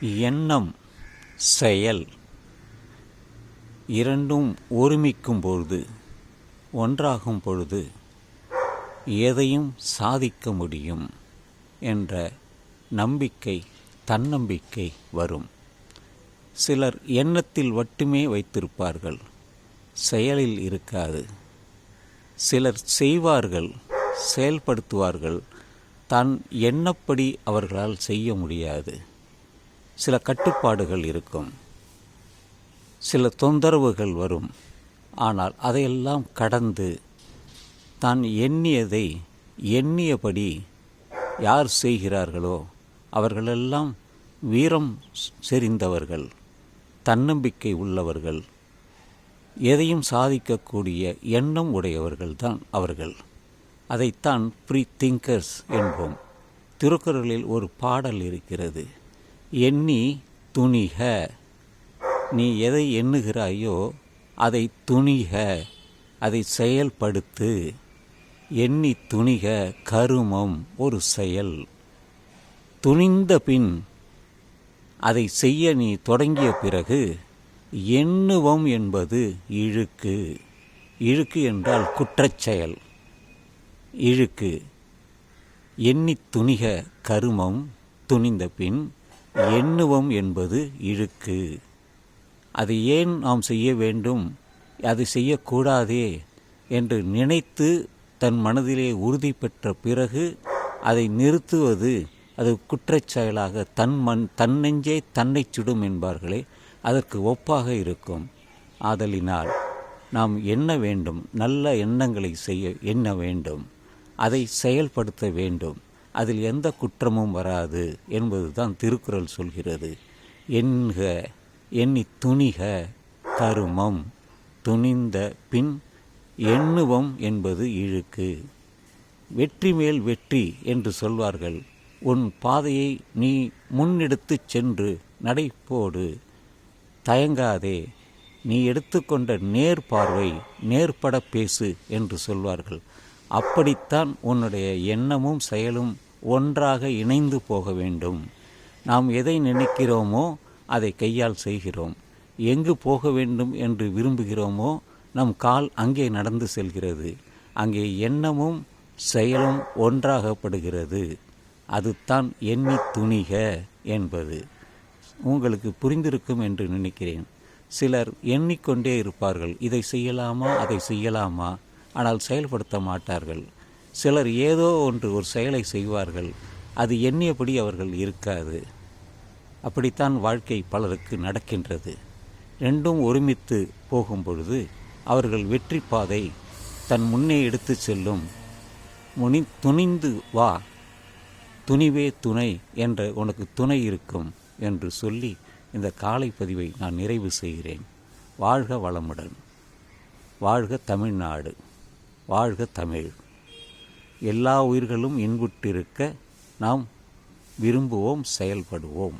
எண்ணம் செயல் இரண்டும் ஒருமிக்கும் பொழுது ஒன்றாகும் பொழுது எதையும் சாதிக்க முடியும் என்ற நம்பிக்கை தன்னம்பிக்கை வரும். சிலர் எண்ணத்தில் மட்டுமே வைத்திருப்பார்கள் செயலில் இருக்காது. சிலர் செய்வார்கள் செயல்படுத்துவார்கள் தான் எண்ணப்படி அவர்களால் செய்ய முடியாது. சில கட்டுப்பாடுகள் இருக்கும். சில தொந்தரவுகள் வரும். ஆனால் அதையெல்லாம் கடந்து தான் எண்ணியதை எண்ணியபடி யார் செய்கிறார்களோ அவர்களெல்லாம் வீரம் செறிந்தவர்கள் தன்னம்பிக்கை உள்ளவர்கள் எதையும் சாதிக்கக்கூடிய எண்ணம் உடையவர்கள்தான் அவர்கள். அதைத்தான் ப்ரீ திங்கர்ஸ் என்போம். திருக்குறளில் ஒரு பாடல் இருக்கிறது. எண்ணி துணிக. நீ எதை எண்ணுகிறாயோ அதை துணிக அதை செயல்படுத்து. எண்ணி துணிக கருமம் ஒரு செயல். துணிந்த பின் அதை செய்ய நீ தொடங்கிய பிறகு எண்ணுவம் என்பது இழுக்கு. இழுக்கு என்றால் குற்றச்செயல் இழுக்கு. எண்ணி துணிக கருமம் துணிந்த பின் எண்ணுவம் என்பது இழுக்கு. அது ஏன் நாம் செய்ய வேண்டும்? அது செய்யக்கூடாதே என்று நினைத்து தன் மனதிலே உறுதி பெற்ற பிறகு அதை நிறுத்துவது அது குற்றச்செயலாக தன் மண் தன்னெஞ்சே தன்னை சுடும் என்பார்களே அதற்கு ஒப்பாக இருக்கும். ஆதலினால் நாம் எண்ண வேண்டும் நல்ல எண்ணங்களை செய்ய எண்ண வேண்டும். அதை செயல்படுத்த வேண்டும். அதில் எந்த குற்றமும் வராது என்பதுதான் திருக்குறள் சொல்கிறது. எண்க எண்ணி துணிக கருமம் துணிந்த பின் எண்ணுவம் என்பது இழுக்கு. வெற்றி மேல் வெற்றி என்று சொல்வார்கள். உன் பாதையை நீ முன்னெடுத்துச் சென்று நடைப்போடு தயங்காதே நீ எடுத்துக்கொண்ட நேர் பார்வை நேர்பட பேசு என்று சொல்வார்கள். அப்படித்தான் உன்னுடைய எண்ணமும் செயலும் ஒன்றாக இணைந்து போக வேண்டும். நாம் எதை நினைக்கிறோமோ அதை கையால் செய்கிறோம். எங்கு போக வேண்டும் என்று விரும்புகிறோமோ நம் கால் அங்கே நடந்து செல்கிறது. அங்கே எண்ணமும் செயலும் ஒன்றாகப்படுகிறது. அதுதான் எண்ணி துணிக என்பது. உங்களுக்கு புரிந்திருக்கும் என்று நினைக்கிறேன். சிலர் எண்ணிக்கொண்டே இருப்பார்கள். இதை செய்யலாமா அதை செய்யலாமா? ஆனால் செயல்படுத்த மாட்டார்கள். சிலர் ஏதோ ஒன்று ஒரு செயலை செய்வார்கள். அது எண்ணியபடி அவர்கள் இருக்காது. அப்படித்தான் வாழ்க்கை பலருக்கு நடக்கின்றது. ரெண்டும் ஒருமித்து போகும் பொழுது அவர்கள் வெற்றி பாதை தன் முன்னே எடுத்து செல்லும். முனி துணிந்து வா துணிவே துணை என்ற உனக்கு துணை இருக்கும் என்று சொல்லி இந்த காலை பதிவை நான் நிறைவு செய்கிறேன். வாழ்க வளமுடன். வாழ்க தமிழ்நாடு. வாழ்க தமிழ். எல்லா உயிர்களும் இன்புற்றிருக்க நாம் விரும்புவோம் செயல்படுவோம்.